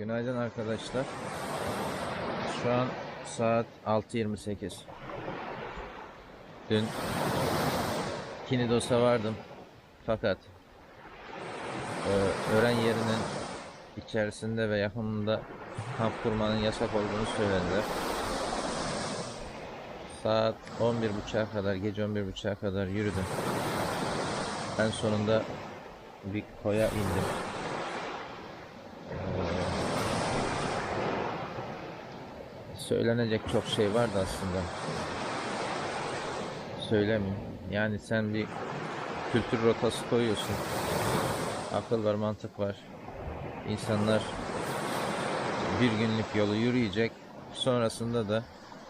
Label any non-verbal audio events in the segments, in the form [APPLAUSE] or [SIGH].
Günaydın arkadaşlar. Şu an saat 6.28. Dün Kinidos'a vardım. Fakat e, öğren yerinin içerisinde ve yakınında kamp kurmanın yasak olduğunu söylediler. Saat 11.30'a kadar, gece 11.30'a kadar yürüdüm. En sonunda bir koya indim. Söylenecek çok şey vardı aslında. Söylemeyeyim. Yani sen bir kültür rotası koyuyorsun. Akıl var, mantık var. İnsanlar bir günlük yolu yürüyecek. Sonrasında da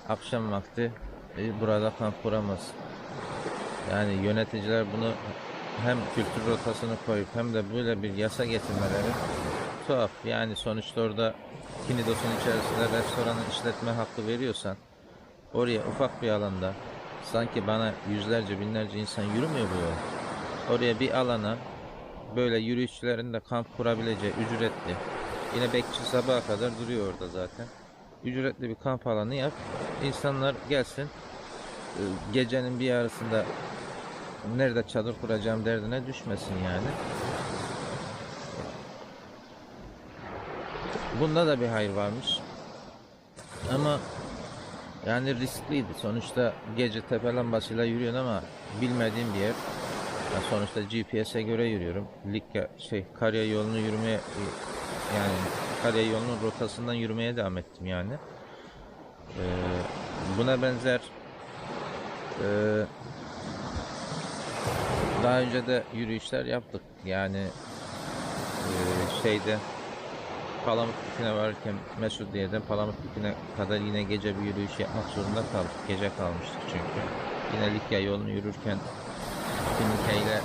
akşam vakti e, burada kamp kuramaz. Yani yöneticiler bunu hem kültür rotasını koyup hem de böyle bir yasa getirmeleri tuhaf. Yani sonuçta orada Kinidos'un içerisinde restoranın işletme hakkı veriyorsan oraya ufak bir alanda sanki bana yüzlerce binlerce insan yürümüyor bu yol. Oraya bir alana böyle yürüyüşçülerin de kamp kurabileceği ücretli yine bekçi sabaha kadar duruyor orada zaten. Ücretli bir kamp alanı yap. İnsanlar gelsin e, gecenin bir yarısında nerede çadır kuracağım derdine düşmesin yani. Bunda da bir hayır varmış. Ama yani riskliydi. Sonuçta gece tepe lambasıyla yürüyorsun ama bilmediğim bir yer. Ya sonuçta GPS'e göre yürüyorum. Likya şey Karya yolunu yürümeye yani Karya yolunun rotasından yürümeye devam ettim yani. Ee, buna benzer e, daha önce de yürüyüşler yaptık. Yani e, şeyde Palamut dikine varırken Mesudiye'den Palamut dikine kadar yine gece bir yürüyüş yapmak zorunda kaldık. Gece kalmıştık çünkü. Yine Likya yolunu yürürken Finike ile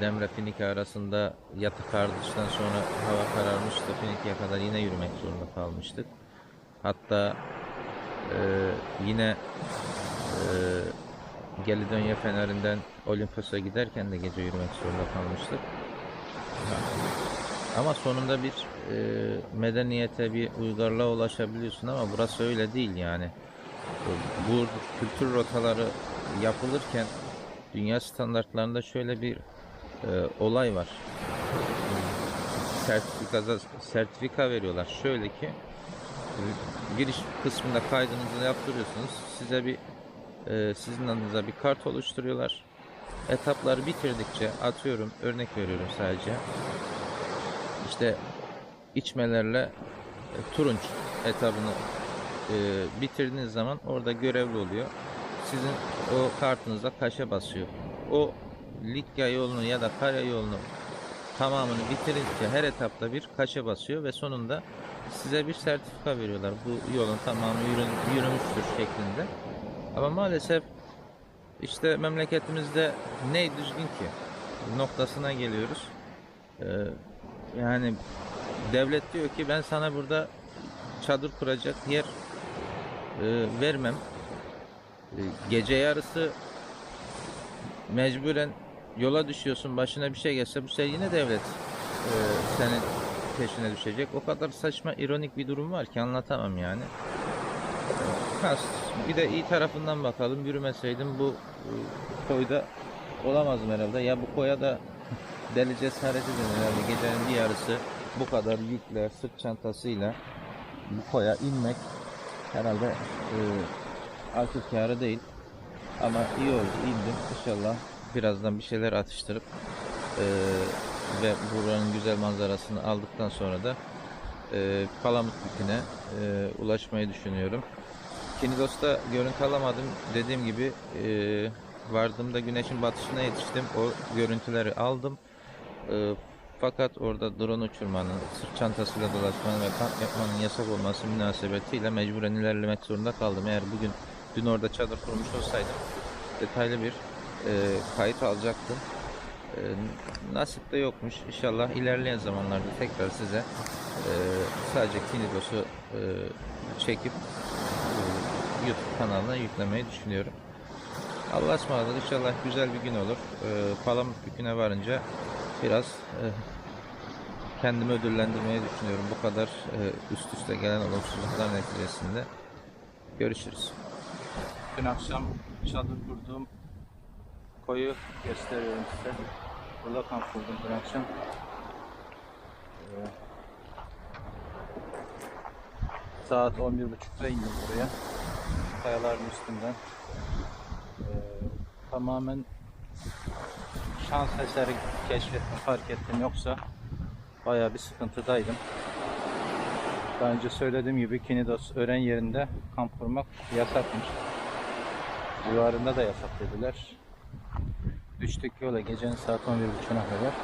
Demre Finike arasında yatık ardıştan sonra hava kararmıştı. Finike'ye kadar yine yürümek zorunda kalmıştık. Hatta e, yine e, Gelidonya Feneri'nden Olimpos'a giderken de gece yürümek zorunda kalmıştık. Ama sonunda bir e, medeniyete, bir uygarlığa ulaşabiliyorsun ama burası öyle değil yani. Bu kültür rotaları yapılırken dünya standartlarında şöyle bir e, olay var. Sertifika, sertifika veriyorlar. Şöyle ki giriş kısmında kaydınızı yaptırıyorsunuz. Size bir e, sizin adınıza bir kart oluşturuyorlar. etapları bitirdikçe atıyorum örnek veriyorum sadece. İşte içmelerle e, turunç etabını e, bitirdiğiniz zaman orada görevli oluyor. Sizin o kartınıza kaşe basıyor. O Likya yolunu ya da Kaya yolunu tamamını bitirince her etapta bir kaşe basıyor ve sonunda size bir sertifika veriyorlar. Bu yolun tamamı yürün, yürümüştür şeklinde. Ama maalesef işte memleketimizde ne düzgün ki noktasına geliyoruz. Ee, yani devlet diyor ki ben sana burada çadır kuracak yer e, vermem. E, gece yarısı mecburen yola düşüyorsun başına bir şey gelse bu sefer yine devlet e, senin peşine düşecek. O kadar saçma ironik bir durum var ki anlatamam yani. Bir de iyi tarafından bakalım. Yürümeseydim bu e, koyda olamazdım herhalde. Ya bu koya da deli cesareti denir herhalde. Gecenin bir yarısı bu kadar yükle, sırt çantasıyla bu koya inmek herhalde e, akıl kârı değil. Ama iyi oldu indim. İnşallah birazdan bir şeyler atıştırıp e, ve buranın güzel manzarasını aldıktan sonra da e, Palamut Bükü'ne e, ulaşmayı düşünüyorum. Kinidos'ta görüntü alamadım. Dediğim gibi e, vardığımda güneşin batışına yetiştim. O görüntüleri aldım. E, fakat orada drone uçurmanın, sırt çantasıyla dolaşmanın ve kamp yapmanın yasak olması münasebetiyle mecburen ilerlemek zorunda kaldım. Eğer bugün dün orada çadır kurmuş olsaydım detaylı bir e, kayıt alacaktım. E, nasip de yokmuş. İnşallah ilerleyen zamanlarda tekrar size e, sadece Kinidos'u e, çekip e, YouTube kanalına yüklemeyi düşünüyorum. Allah'a ısmarladık. İnşallah güzel bir gün olur. E, Palamut Bükü'ne varınca biraz e, kendimi ödüllendirmeyi düşünüyorum. Bu kadar e, üst üste gelen olumsuzluklar neticesinde. Görüşürüz. Dün akşam çadır kurduğum koyu gösteriyorum size. Burada kamp kurdum dün akşam. Ee, saat 11.30'da indim buraya. Kayaların üstünden. Ee, tamamen şans eseri keşfettim, fark ettim. Yoksa bayağı bir sıkıntıdaydım. Daha önce söylediğim gibi Kinidos öğren yerinde kamp kurmak yasakmış. Civarında da yasak dediler. Düştük yola gecenin saat 11.30'una kadar.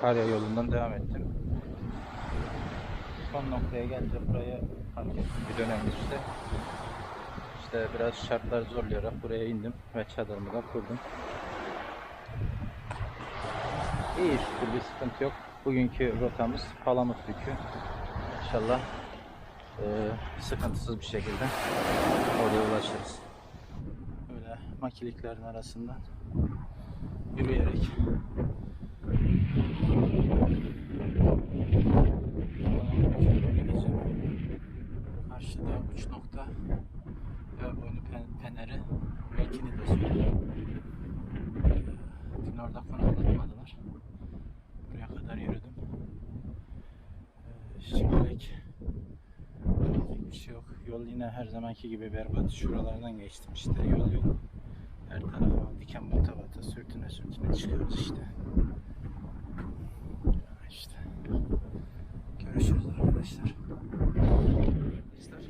Karya yolundan devam ettim. Son noktaya gelince buraya fark ettim bir dönem işte. İşte biraz şartlar zorlayarak buraya indim ve çadırımı da kurdum. İyi şükür bir sıkıntı yok. Bugünkü rotamız Palamut Bükü. İnşallah eee, sıkıntısız bir şekilde oraya ulaşırız. Böyle makiliklerin arasından yürüyerek Karşıda uç nokta Erboynu pen, Peneri ve Kinidos Dün orada konaklatmadılar. Buraya kadar yürüdüm. Ee, Şimdilik pek bir şey yok. Yol yine her zamanki gibi berbat. Şuralardan geçtim işte. Yol yok. Her tarafa diken bata bata sürtüne sürtüne çıkıyoruz işte. İşte. Görüşürüz arkadaşlar. Arkadaşlar.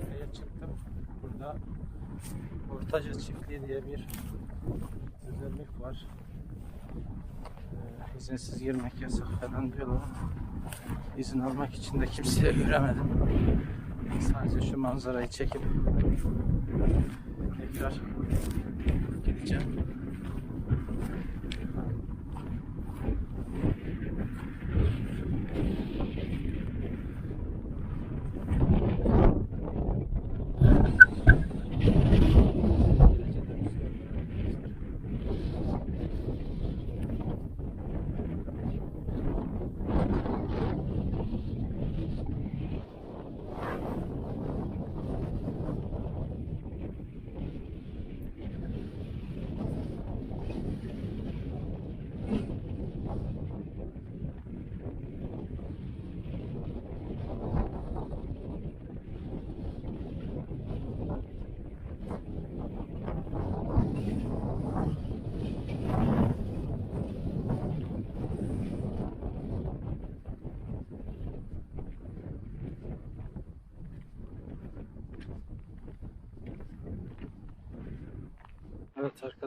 Tepeye çıktım. Burada Ortaca Çiftliği diye bir özellik var. Ee, izinsiz girmek yasak falan diyorlar izin almak için de kimseyi [LAUGHS] göremedim. Sadece şu manzarayı çekip tekrar gideceğim.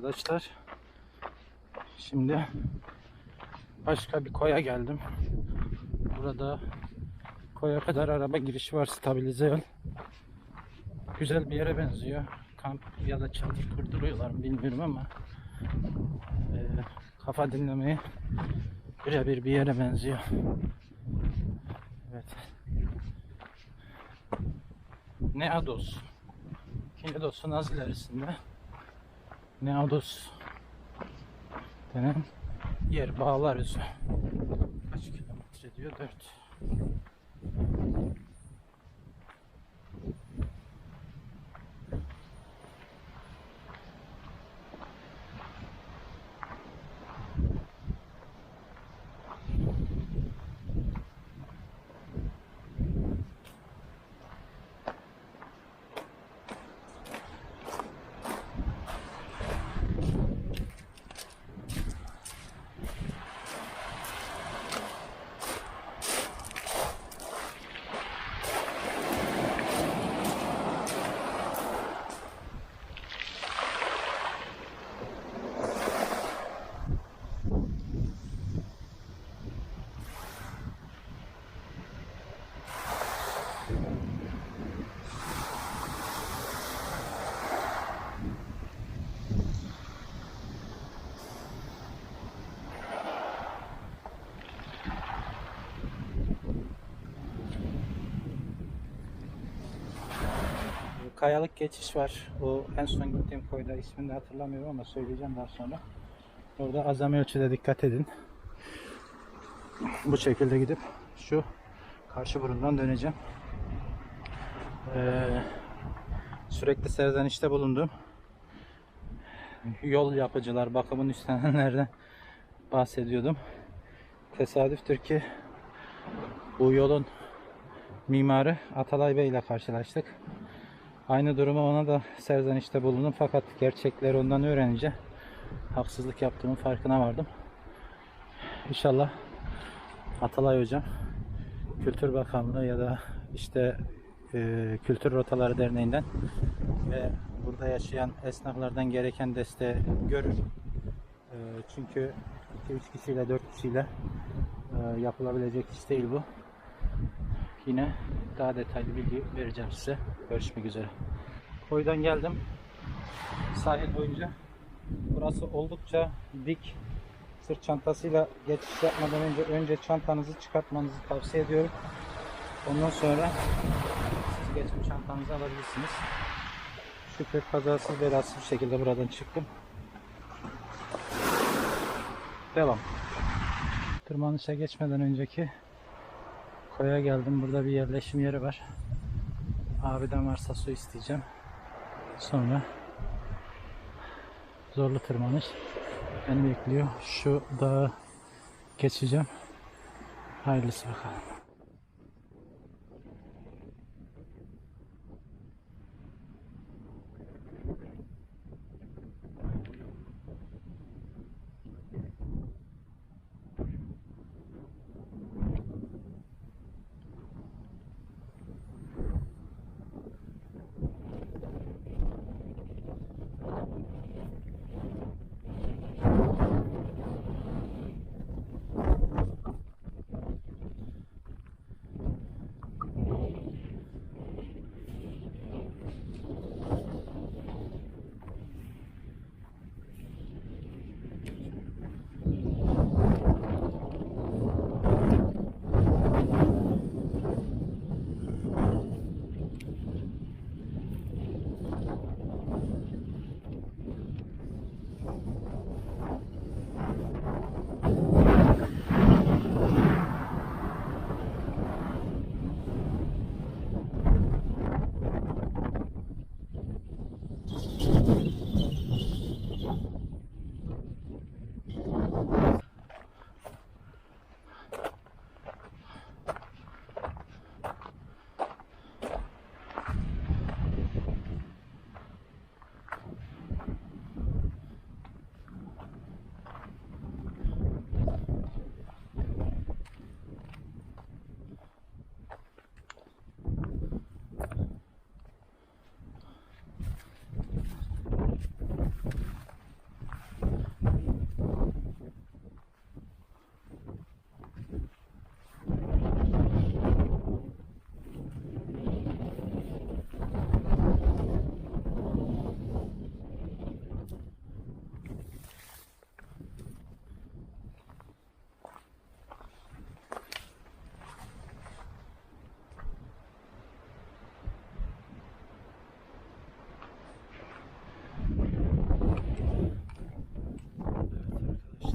Arkadaşlar. Şimdi başka bir koya geldim. Burada koya kadar araba girişi var stabilize yol. Güzel bir yere benziyor. Kamp ya da çadır kurduruyorlar mı bilmiyorum ama eee, kafa dinlemeye birebir bir yere benziyor. Evet. Neados. Kinidos'un az ilerisinde Neados denen yer bağlar üzü. Kaç kilometre diyor? 4. Kayalık geçiş var. O en son gittiğim koyda ismini de hatırlamıyorum ama söyleyeceğim daha sonra. Orada azami ölçüde dikkat edin. Bu şekilde gidip şu karşı burundan döneceğim. Ee, sürekli serzenişte bulundum. Yol yapıcılar, bakımın üstlenenlerden bahsediyordum. Tesadüftür ki bu yolun mimarı Atalay Bey ile karşılaştık. Aynı durumu ona da serzenişte bulundum fakat gerçekleri ondan öğrenince haksızlık yaptığımın farkına vardım. İnşallah Atalay Hocam Kültür Bakanlığı ya da işte e, Kültür Rotaları Derneği'nden ve burada yaşayan esnaflardan gereken desteği görür. E, çünkü 2-3 kişiyle 4 kişiyle e, yapılabilecek iş değil bu. Yine daha detaylı bilgi vereceğim size. Görüşmek üzere. Koydan geldim. Sahil boyunca. Burası oldukça dik. Sırt çantasıyla geçiş yapmadan önce önce çantanızı çıkartmanızı tavsiye ediyorum. Ondan sonra siz geçim çantanızı alabilirsiniz. Şükür kazasız belasız bir şekilde buradan çıktım. Devam. Tırmanışa geçmeden önceki koya geldim. Burada bir yerleşim yeri var. Abiden varsa su isteyeceğim. Sonra zorlu tırmanış beni bekliyor. Şu dağı geçeceğim. Hayırlısı bakalım.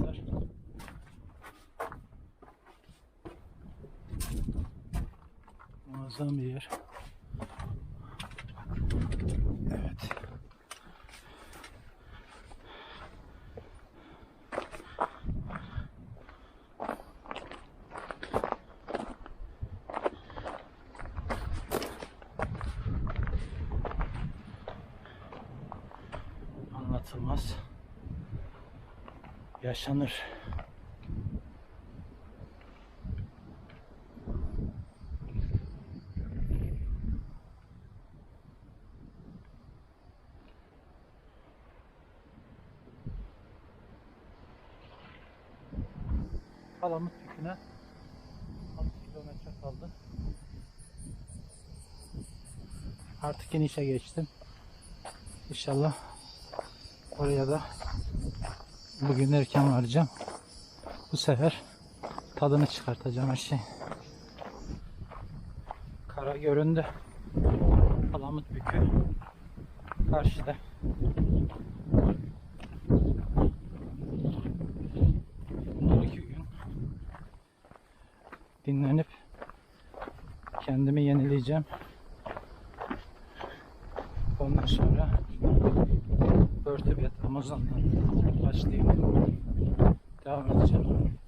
Arkadaşlar. Muazzam bir yer. Evet. Anlatılmaz. Yaşanır. Palamut yüküne 6 kilometre kaldı. Artık inişe geçtim. İnşallah oraya da bugün erken varacağım. Bu sefer tadını çıkartacağım her şey. Kara göründü. Palamut bükü karşıda. İki gün dinlenip kendimi yenileyeceğim. Ondan sonra Börtübet Amazon'dan başlayıp devam edeceğim.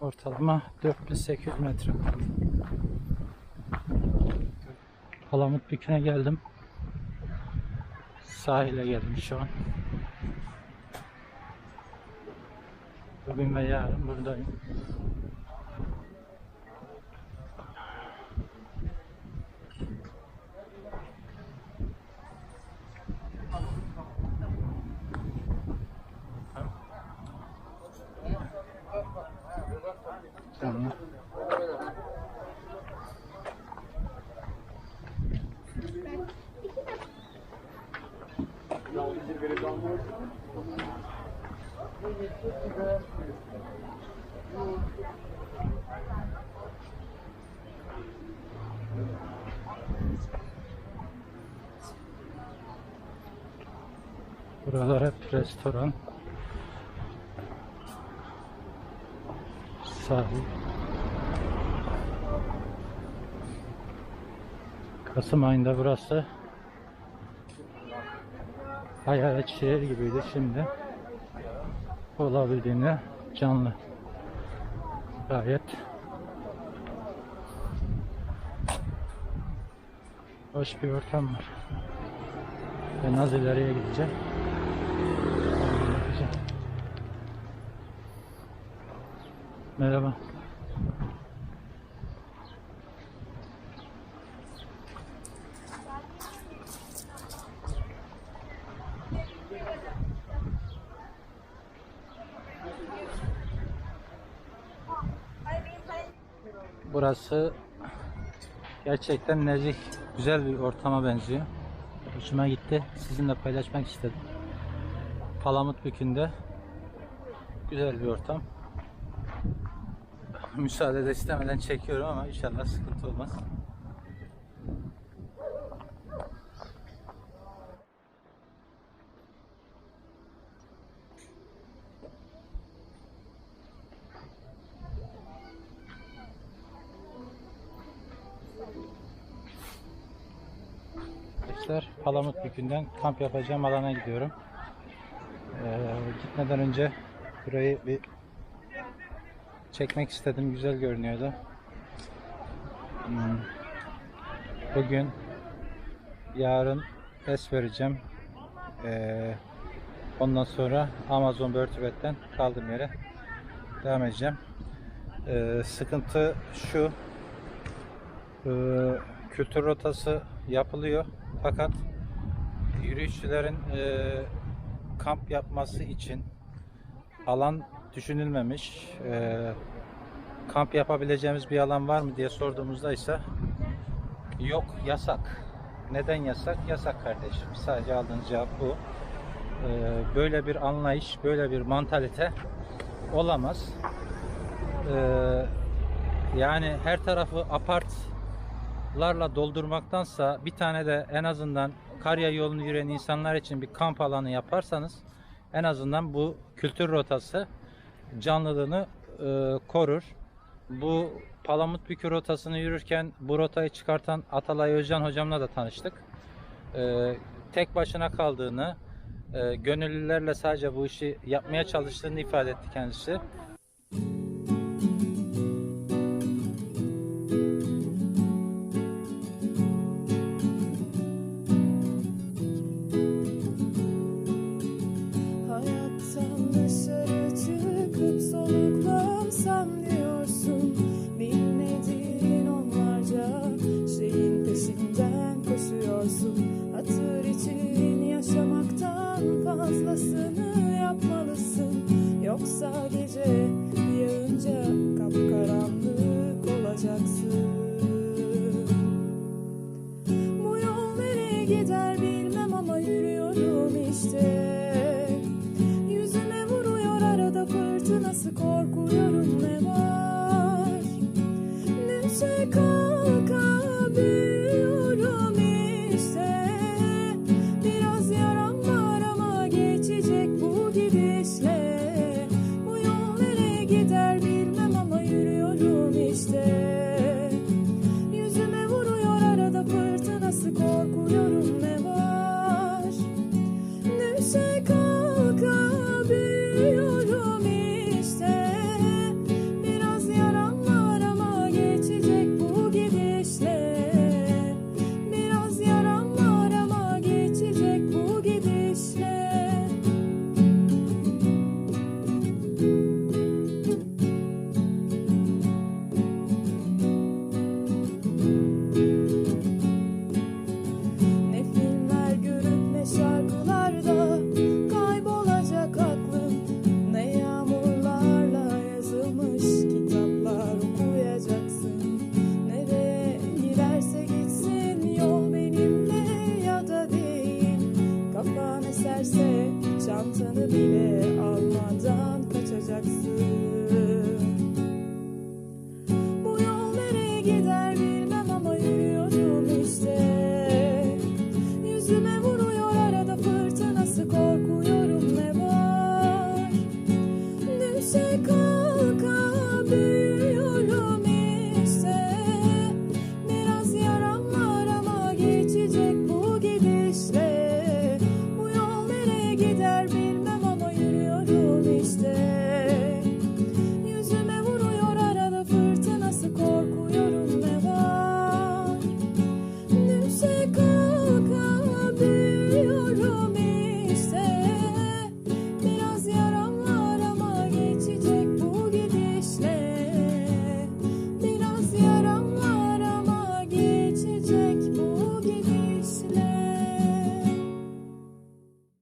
Ortalama 4800 metre kaldı. Palamut Bükü'ne geldim. Sahile geldim şu an. Bugün ve yarın buradayım. Buralar hep restoran. Sahil. Kasım ayında burası hayalet şehir gibiydi şimdi. Olabildiğine canlı. Gayet. Hoş bir ortam var. Ben az ileriye gideceğim merhaba Burası gerçekten nezih, güzel bir ortama benziyor. Hoşuma gitti. Sizinle paylaşmak istedim. Palamut Bükü'nde güzel bir ortam. [LAUGHS] Müsaade de istemeden çekiyorum ama inşallah sıkıntı olmaz. Arkadaşlar Palamut Bükü'nden kamp yapacağım alana gidiyorum. Ee, gitmeden önce burayı bir çekmek istedim. Güzel görünüyordu. Hmm. Bugün yarın test vereceğim. Ee, ondan sonra Amazon Börtübet'ten kaldığım yere devam edeceğim. Ee, sıkıntı şu. Ee, kültür rotası yapılıyor. Fakat yürüyüşçülerin kamp yapması için alan düşünülmemiş. E, kamp yapabileceğimiz bir alan var mı diye sorduğumuzda ise yok yasak. Neden yasak? Yasak kardeşim. Sadece aldığınız cevap bu. E, böyle bir anlayış, böyle bir mantalite olamaz. E, yani her tarafı apartlarla doldurmaktansa bir tane de en azından Karya yolunu yürüyen insanlar için bir kamp alanı yaparsanız en azından bu kültür rotası canlılığını e, korur. Bu Palamut Bükü rotasını yürürken bu rotayı çıkartan Atalay Özcan hocamla da tanıştık. E, tek başına kaldığını, e, gönüllülerle sadece bu işi yapmaya çalıştığını ifade etti kendisi. Jackson.